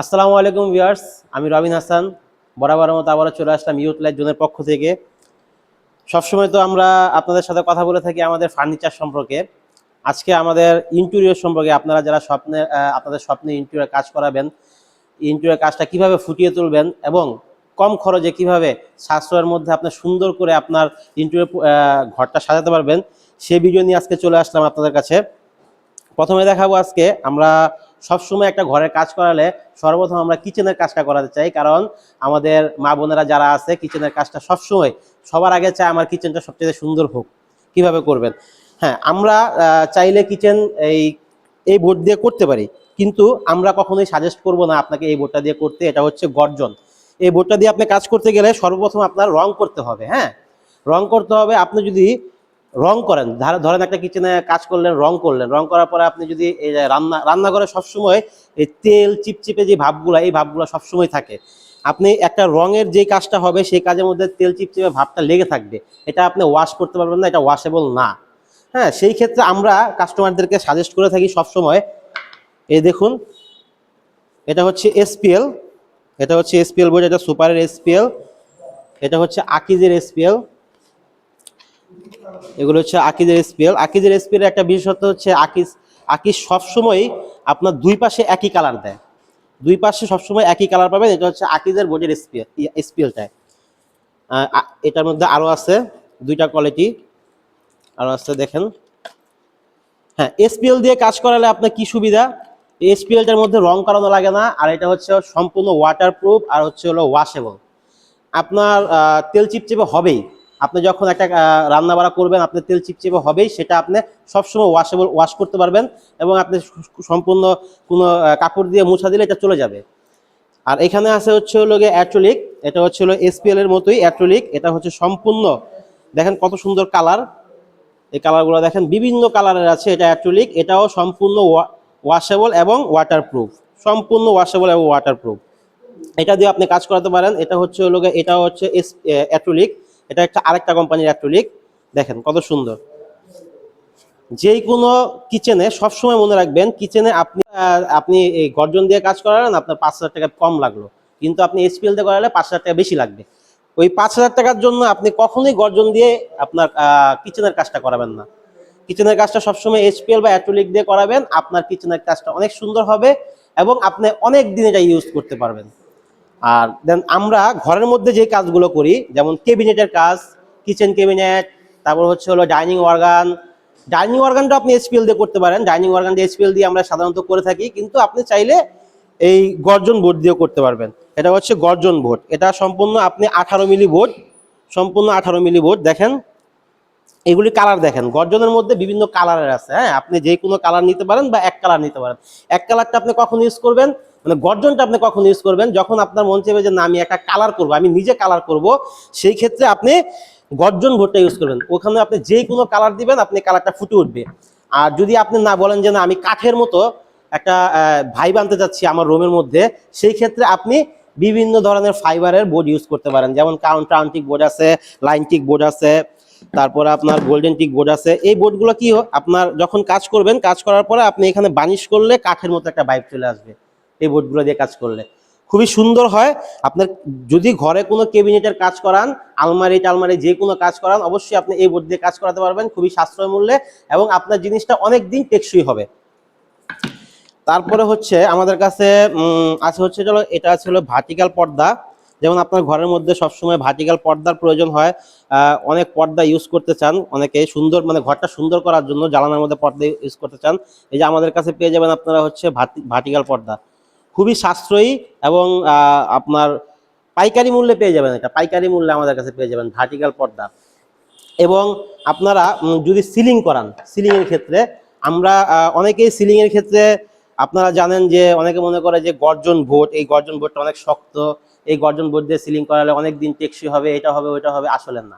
আসসালামু আলাইকুম ভিউয়ার্স, আমি রবিন হাসান। বরাবর মতো আবারও চলে আসলাম ইউথ লাইফ জোনের পক্ষ থেকে। সবসময় তো আমরা আপনাদের সাথে কথা বলে থাকি আমাদের ফার্নিচার সম্পর্কে। আজকে আমাদের ইন্টেরিয়র সম্পর্কে আপনারা যারা স্বপ্নে আপনাদের স্বপ্নে ইন্টেরিয়র কাজ করাবেন ইন্টেরিয়র কাজটা কীভাবে ফুটিয়ে তুলবেন এবং কম খরচে কীভাবে সাশ্রয়ের মধ্যে আপনার সুন্দর করে আপনার ইন্টেরিয়র ঘরটা সাজাতে পারবেন, সেই ভিডিও নিয়ে আজকে চলে আসলাম আপনাদের কাছে। প্রথমে দেখাবো আজকে আমরা সবসময় একটা ঘরের কাজ করালে সর্বপ্রথম আমরা কিচেনের কাজটা করাতে চাই। কারণ আমাদের মা বোনেরা যারা আছে, কিচেনের কাজটা সবসময় সবার আগে চায় আমার কিচেনটা সবচেয়ে সুন্দর হোক। কীভাবে করবেন? হ্যাঁ আমরা চাইলে কিচেন এই এই বোর্ড দিয়ে করতে পারি। কিন্তু আমরা কখনোই সাজেস্ট করব না আপনাকে এই বোর্ডটা দিয়ে করতে। এটা হচ্ছে গর্জন। এই বোর্ডটা দিয়ে আপনি কাজ করতে গেলে সর্বপ্রথম আপনার রং করতে হবে হ্যাঁ? রং করতে হবে। আপনি যদি রং করেন। ধর- ধরেন একটা কিচেনে কাজ করলেন, রং করলেন। রং করার পরে আপনি যদি এই রান্না, রান্নাঘরে সবসময় এই তেল চিপচিপে যে ভাবগুলা, এই ভাবগুলো সবসময় থাকে, আপনি একটা রঙের যে কাজটা হবে, সেই কাজের মধ্যে তেল চিপচিপে ভাবটা লেগে থাকবে। এটা আপনি ওয়াশ করতে পারবেন না, এটা ওয়াশেবল না। হ্যাঁ সেই ক্ষেত্রে আমরা কাস্টমারদেরকে সাজেস্ট করে থাকি সবসময়, এই দেখুন, এটা হচ্ছে এসপিএল এটা হচ্ছে এসপিএল বোর্ড এটা সুপারের এসপিএল এটা হচ্ছে আকিজের এসপিএল এগুলো হচ্ছে আকিজের স্পেল আকিজের স্পেলের একটা বিশেষত্ব হচ্ছে আকিজ আকিজ সবসময় আপনার দুই পাশে একই কালার দেয়। দুই পাশে সবসময় একই কালার পাবেন, এটা হচ্ছে আকিজের বোর্ডের স্পেল স্পেলটায় এটার মধ্যে আরও আছে দুইটা কোয়ালিটি আরও আছে দেখেন। হ্যাঁ এসপিএল দিয়ে কাজ করালে আপনার কি সুবিধা? এসপিএলটার মধ্যে রং করানো লাগে না, আর এটা হচ্ছে সম্পূর্ণ ওয়াটারপ্রুফ আর হচ্ছে হলো ওয়াশেবল আপনার তেল চিপচিপে হবেই। আপনি যখন একটা রান্না বাড়া করবেন, আপনি তেল চিপচিপে হবেই, সেটা আপনি সবসময় ওয়াশেবল ওয়াশ করতে পারবেন এবং আপনি সম্পূর্ণ কোনো কাপড় দিয়ে মুছা দিলে এটা চলে যাবে। আর এখানে আছে হচ্ছে হলো গিয়ে অ্যাট্রোলিক এটা হচ্ছে হলো এসপিএল এর মতোই অ্যাট্রোলিক এটা হচ্ছে সম্পূর্ণ, দেখেন কত সুন্দর কালার এই কালারগুলো দেখেন, বিভিন্ন কালারের আছে এটা অ্যাট্রোলিক এটাও সম্পূর্ণ ওয়াশেবল এবং ওয়াটারপ্রুফ সম্পূর্ণ ওয়াশেবল এবং ওয়াটারপ্রুফ এটা দিয়ে আপনি কাজ করাতে পারেন, এটা হচ্ছে হলো এটা হচ্ছে অ্যাট্রোলিক এটা একটা আরেকটা কোম্পানির অ্যাট্রোলিক দেখেন কত সুন্দর। যে কোনো কিচেনে সবসময় মনে রাখবেন কিচেনে আপনি আপনি এই গর্জন দিয়ে কাজ করালেন, আপনার পাঁচ হাজার টাকা কম লাগল। কিন্তু আপনি এসপিএল দিয়ে করালে পাঁচ হাজার টাকা বেশি লাগবে। ওই পাঁচ হাজার টাকার জন্য আপনি কখনোই গর্জন দিয়ে আপনার কিচেনের কাজটা করাবেন না। কিচেনের কাজটা সবসময় এইচপিএল বা অ্যাট্রোলিক দিয়ে করাবেন, আপনার কিচেনের কাজটা অনেক সুন্দর হবে এবং আপনি অনেক দিন এটা ইউজ করতে পারবেন। আর দেন আমরা ঘরের মধ্যে যে কাজগুলো করি, যেমন কেবিনেটের কাজ কিচেন কেবিনেট তারপর হচ্ছে হলো ডাইনিং অর্গান ডাইনিং অর্গানটা আপনি এসপিএল দিয়ে করতে পারেন। ডাইনিং অর্গানটা এসপিএল দিয়ে আমরা সাধারণত করে থাকি, কিন্তু আপনি চাইলে এই গর্জন বোর্ড দিয়েও করতে পারবেন। এটা হচ্ছে গর্জন বোর্ড। এটা সম্পূর্ণ আপনি আঠারো মিলি বোর্ড, সম্পূর্ণ আঠারো মিলি বোর্ড দেখেন। এগুলি কালার দেখেন। গর্জনের মধ্যে বিভিন্ন কালারের আছে হ্যাঁ? আপনি যে কোনো কালার নিতে পারেন বা এক কালার নিতে পারেন। এক কালারটা আপনি কখন ইউজ করবেন? মানে গর্জনটা আপনি কখন ইউজ করবেন? যখন আপনার মন চাইবে যে না, আমি একটা কালার করব, আমি নিজে কালার করব, সেই ক্ষেত্রে আপনি গর্জন ভোটটা ইউজ করবেন। ওখানে আপনি যে কোনো কালার দিবেন, আপনি কালারটা ফুটে উঠবে। আর যদি আপনি না বলেন যে না, আমি কাঠের মতো একটা ভাই আনতে চাচ্ছি আমার রুমের মধ্যে, সেই ক্ষেত্রে আপনি বিভিন্ন ধরনের ফাইবারের বোর্ড ইউজ করতে পারেন। যেমন কাউন্টারান্টিক বোর্ড আছে লাইনটিক বোর্ড আছে, তারপরে আপনার গোল্ডেন টিক বোর্ড আছে। এই বোর্ডগুলো কি? আপনার যখন কাজ করবেন, কাজ করার পরে আপনি এখানে বানিশ করলে কাঠের মতো একটা বাইক চলে আসবে। এই বোর্ডগুলো দিয়ে কাজ করলে। খুবই সুন্দর হয়। আপনার যদি ঘরে কোনো কেবিনেটের কাজ করান, আলমারি টালমারি যে কোনো কাজ করান, অবশ্যই আপনি এই বোর্ড দিয়ে কাজ করাতে পারবেন। খুবই সাশ্রয় মূল্যে এবং আপনার জিনিসটা অনেক দিন টেকসই হবে। তারপরে হচ্ছে আমাদের কাছে আছে হচ্ছে চলো, এটা ছিল ভার্টিক্যাল পর্দা। যেমন আপনার ঘরের মধ্যে সবসময় ভার্টিক্যাল পর্দার প্রয়োজন হয়। অনেক পর্দা ইউজ করতে চান, অনেকে সুন্দর মানে ঘরটা সুন্দর করার জন্য জ্বালানার মধ্যে পর্দা ইউজ করতে চান। এই যে আমাদের কাছে পেয়ে যাবেন আপনারা হচ্ছে ভার্টিক্যাল পর্দা। খুবই সাশ্রয়ী এবং আপনার পাইকারি মূল্যে পেয়ে যাবেন এটা। পাইকারি মূল্যে আমাদের কাছে পেয়ে যাবেন ভার্টিক্যাল পর্দা। এবং আপনারা যদি সিলিং করান সিলিং এর ক্ষেত্রে, আমরা অনেকেই সিলিং এর ক্ষেত্রে, আপনারা জানেন যে, অনেকে মনে করে যে গর্জন বোর্ড এই গর্জন বোর্ডটা অনেক শক্ত, এই গর্জন বোর্ড দিয়ে সিলিং করালে অনেক দিন টেকসই হবে, এটা হবে, ওইটা হবে, আসলে না।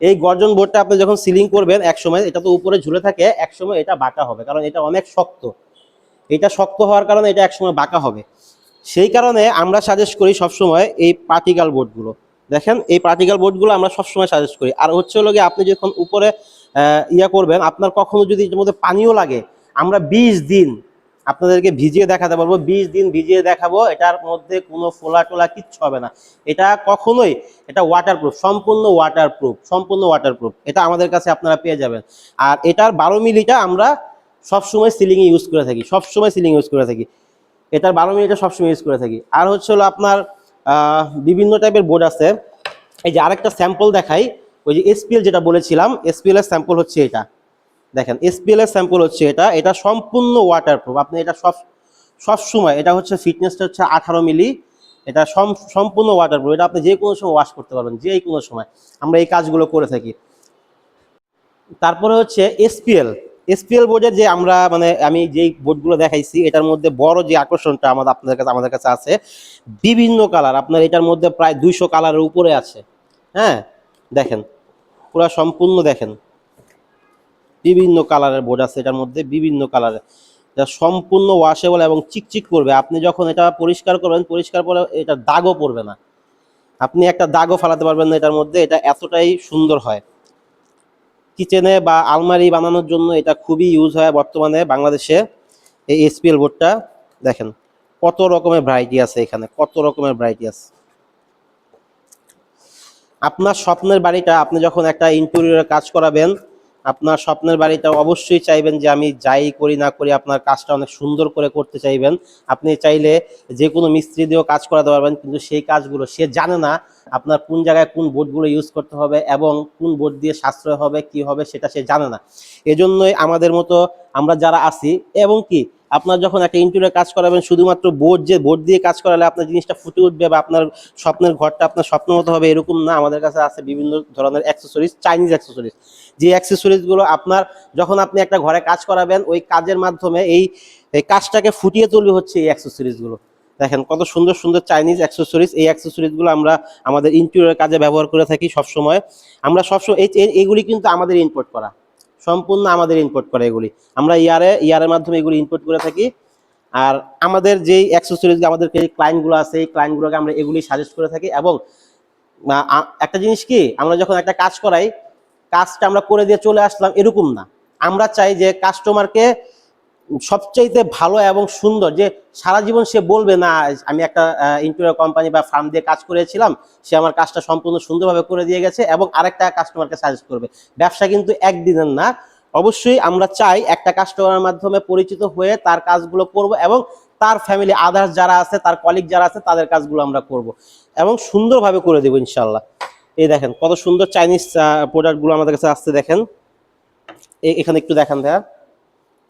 এই গর্জন বোর্ডটা আপনি যখন সিলিং করবেন এক সময় এটা তো উপরে ঝুলে থাকে এক সময় এটা বাঁকা হবে, কারণ এটা অনেক শক্ত। এটা শক্ত হওয়ার কারণে এটা একসময় বাঁকা হবে। সেই কারণে আমরা সাজেস্ট করি সবসময় এই পার্টিকাল বোর্ডগুলো দেখেন, এই পার্টিকাল বোর্ডগুলো আমরা সবসময় সাজেস্ট করি। আর হচ্ছে হলো গিয়ে আপনি যখন উপরে ইয়া করবেন, আপনার কখনো যদি এর মধ্যে পানিও লাগে, আমরা বিশ দিন আপনাদেরকে ভিজিয়ে দেখাতে পারব। বিশ দিন ভিজিয়ে দেখাবো, এটার মধ্যে কোনো ফোলা টোলা কিচ্ছু হবে না। এটা কখনোই, এটা ওয়াটারপ্রুফ সম্পূর্ণ ওয়াটারপ্রুফ সম্পূর্ণ ওয়াটারপ্রুফ এটা আমাদের কাছে আপনারা পেয়ে যাবেন। আর এটার বারো মিলিটা আমরা সবসময় সিলিংয়ে ইউজ করে থাকি, সবসময় সিলিং ইউজ করে থাকি। এটার বারো মিলিটা সবসময় ইউজ করে থাকি। আর হচ্ছে হলো আপনার বিভিন্ন টাইপের বোর্ড আছে। এই যে আরেকটা স্যাম্পল দেখাই, ওই যে এসপিএল যেটা বলেছিলাম এসপিএল এর স্যাম্পল হচ্ছে এটা। দেখেন এসপিএল এর স্যাম্পল হচ্ছে এটা। এটা সম্পূর্ণ ওয়াটারপ্রুফ আপনি এটা সব সব সময় এটা হচ্ছে ফিটনেসটা হচ্ছে আঠারো মিলি। এটা সম- সম্পূর্ণ ওয়াটারপ্রুফ এটা আপনি যে কোনো সময় ওয়াশ করতে পারবেন, যে কোনো সময়। আমরা এই কাজগুলো করে থাকি। তারপরে হচ্ছে এসপিএল এসপিএল বোর্ডের যে আমরা মানে আমি যেই বোর্ডগুলো দেখাইছি, এটার মধ্যে বড় যে আকর্ষণটা আমাদের, আপনাদের কাছে, আমাদের কাছে আছে, বিভিন্ন কালার আপনার এটার মধ্যে প্রায় দুইশো কালারের উপরে আছে। হ্যাঁ দেখেন, পুরো সম্পূর্ণ দেখেন। বিভিন্ন কালারের বোর্ড আছে এটার মধ্যে, বিভিন্ন কালারের যা সম্পূর্ণ ওয়াশেবল এবং চিকচিক করবে। আপনি যখন এটা পরিষ্কার করবেন, পরিষ্কার করে এটা দাগও পড়বে না। আপনি একটা দাগও ফালাতে পারবেন না এটার মধ্যে, এটা এতটাই সুন্দর হয়। কিচেনে বা আলমারি বানানোর জন্য এটা খুবই ইউজ হয় বর্তমানে বাংলাদেশে এই এসপিএল বোর্ডটা। দেখেন, কত রকমের ভ্যারাইটি আছে এখানে, কত রকমের ভ্যারাইটি আছে। আপনার স্বপ্নের বাড়িটা আপনি যখন একটা ইন্টেরিয়রের কাজ করাবেন আপনার স্বপ্নের বাড়িটা অবশ্যই চাইবেন যে আমি যাই করি না করি আপনার কাজটা অনেক সুন্দর করে করতে চাইবেন। আপনি চাইলে যে কোনো মিস্ত্রি দিয়েও কাজ করাতে পারবেন, কিন্তু সেই কাজগুলো সে জানে না আপনার কোন জায়গায় কোন বোর্ডগুলো ইউজ করতে হবে এবং কোন বোর্ড দিয়ে সাশ্রয় হবে, কি হবে সেটা সে জানে না। এজন্যই আমাদের মতো আমরা যারা আছি এবং কি আপনার যখন একটা ইন্টেরিয়র কাজ করাবেন, শুধুমাত্র বোর্ড যে বোর্ড দিয়ে কাজ করালে আপনার জিনিসটা ফুটে উঠবে বা আপনার স্বপ্নের ঘরটা আপনার স্বপ্ন মতো হবে, এরকম না। আমাদের কাছে আছে বিভিন্ন ধরনের অ্যাক্সেসরিজ চাইনিজ অ্যাক্সেসরিজ যে অ্যাক্সেসরিজগুলো আপনার, যখন আপনি একটা ঘরে কাজ করাবেন, ওই কাজের মাধ্যমে এই এই কাজটাকে ফুটিয়ে তুলবে হচ্ছে এই অ্যাক্সেসরিজগুলো দেখেন কত সুন্দর সুন্দর চাইনিজ অ্যাক্সেসরিজ এই অ্যাক্সেসরিজগুলো আমরা আমাদের ইন্টেরিয়র কাজে ব্যবহার করে থাকি সবসময়। আমরা সবসময়, এই, এই- এইগুলি কিন্তু আমাদের ইম্পোর্ট করা। সম্পূর্ণ আমাদের ইম্পোর্ট করা এগুলি। আমরা ইয়ারে ইয়ারের মাধ্যমে এগুলি ইম্পোর্ট করে থাকি। আর আমাদের যেই অ্যাক্সেসরিজ আমাদের ক্লায়েন্টগুলো আছে, এই ক্লায়েন্টগুলোকে আমরা এগুলি সাজেস্ট করে থাকি এবং একটা জিনিস কি, আমরা যখন একটা কাজ করাই, কাজটা আমরা করে দিয়ে চলে আসলাম এরকম না। আমরা চাই যে কাস্টমারকে সবচাইতে ভালো এবং সুন্দর যে সারা জীবন সে বলবে, না, আমি একটা ইন্টেরিয়র কোম্পানি বা ফার্ম দিয়ে কাজ করেছিলাম, সে আমার কাজটা সম্পূর্ণ সুন্দরভাবে করে দিয়ে গেছে এবং আরেকটা কাস্টমারকে সাজেস্ট করবে। ব্যবসা কিন্তু একদিনের না। অবশ্যই আমরা চাই একটা কাস্টমারের মাধ্যমে পরিচিত হয়ে তার কাজগুলো করব এবং তার ফ্যামিলি আদার্স যারা আছে, তার কলিগ যারা আছে, তাদের কাজগুলো আমরা করব এবং সুন্দরভাবে করে দেবো ইনশাল্লাহ এই দেখেন, কত সুন্দর চাইনিজ প্রোডাক্টগুলো আমাদের কাছে আসতে দেখেন। এখানে একটু দেখান ভাইয়া।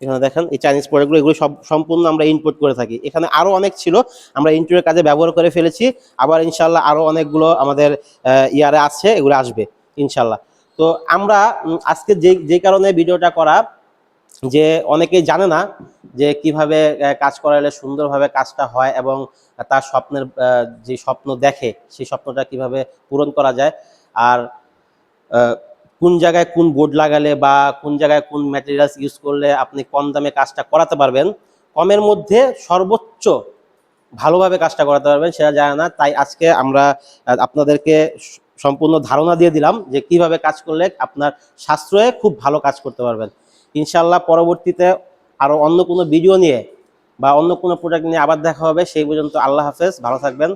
এখানে দেখেন, এই চাইনিজ প্রোডাক্টগুলো এগুলো সব সম্পূর্ণ আমরা ইম্পোর্ট করে থাকি। এখানে আরও অনেক ছিল, আমরা ইন্টারভিউ কাজে ব্যবহার করে ফেলেছি। আবার ইনশাল্লাহ আরও অনেকগুলো আমাদের ইয়ারে আছে, এগুলো আসবে ইনশাল্লাহ তো আমরা আজকে যে যে কারণে ভিডিওটা করা, যে অনেকেই জানে না যে কীভাবে কাজ করালে সুন্দরভাবে কাজটা হয় এবং তার স্বপ্নের যে স্বপ্ন দেখে, সেই স্বপ্নটা কীভাবে পূরণ করা যায়। আর কোন জায়গায় কোন বোর্ড লাগালে বা কোন জায়গায় কোন ম্যাটেরিয়ালস ইউজ করলে আপনি কম দামে কাজটা করাতে পারবেন? কমের মধ্যে সর্বোচ্চ ভালোভাবে কাজটা করাতে পারবেন, সেটা জানে না। তাই আজকে আমরা আপনাদেরকে সম্পূর্ণ ধারণা দিয়ে দিলাম যে কীভাবে কাজ করলে আপনার সাশ্রয়ে খুব ভালো কাজ করতে পারবেন। ইনশাল্লাহ পরবর্তীতে আরও অন্য কোনো ভিডিও নিয়ে বা অন্য কোনো প্রোডাক্ট নিয়ে আবার দেখা হবে। সেই পর্যন্ত আল্লাহ হাফেজ, ভালো থাকবেন।